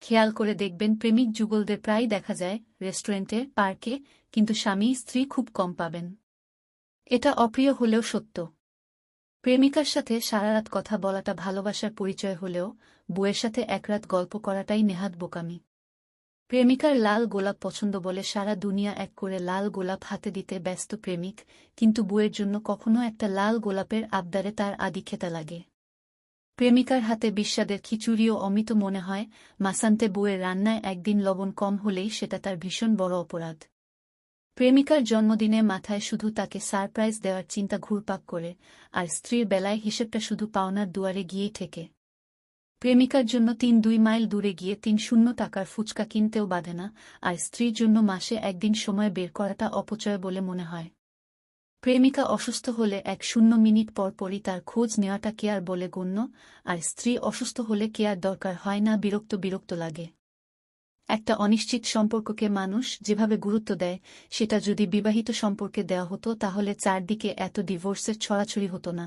খেয়াল করে দেখবেন প্রেমিক যুগলদের প্রায় দেখা যায় রেস্টুরেন্টে, পার্কে, কিন্তু স্বামী, স্ত্রী খুব কম পাবেন। এটা অপ্রিয় হলেও সত্য। প্রেমিকার সাথে সারারাত কথা বলাটা ভালোবাসার পরিচয় হলেও বউয়ের সাথে একরাত গল্প করাটাই নেহাত বোকামি। প্রেমিকার লাল গোলাপ পছন্দ বলে সারা দুনিয়া এক করে লাল গোলাপ হাতে দিতে ব্যস্ত প্রেমিক, কিন্তু বউয়ের জন্য কখনো একটা লাল গোলাপের আবদারে তার আদি খেতা লাগে। প্রেমিকার হাতে বিস্বাদের খিচুড়িও অমিত মনে হয়, মাসান্তে বউয়ের রান্নায় একদিন লবণ কম হলেই সেটা তার ভীষণ বড় অপরাধ। প্রেমিকার জন্মদিনে মাথায় শুধু তাকে সারপ্রাইজ দেওয়ার চিন্তা ঘুরপাক করে, আর স্ত্রীর বেলায় হিসেবটা শুধু পাওনার দুয়ারে গিয়েই ঠেকে। প্রেমিকার জন্য তিন দুই মাইল দূরে গিয়ে তিন শূন্য টাকার ফুচকা কিনতেও বাধে না, আর স্ত্রীর জন্য মাসে একদিন সময় বের করাটা অপচয় বলে মনে হয়। প্রেমিকা অসুস্থ হলে এক শূন্য মিনিট পর পরই তার খোঁজ নেওয়াটা কেয়ার বলে গণ্য, আর স্ত্রী অসুস্থ হলে কেয়ার দরকার হয় না, বিরক্ত বিরক্ত লাগে। একটা অনিশ্চিত সম্পর্ককে মানুষ যেভাবে গুরুত্ব দেয়, সেটা যদি বিবাহিত সম্পর্কে দেওয়া হতো তাহলে চারদিকে এত ডিভোর্সের ছড়াছড়ি হতো না।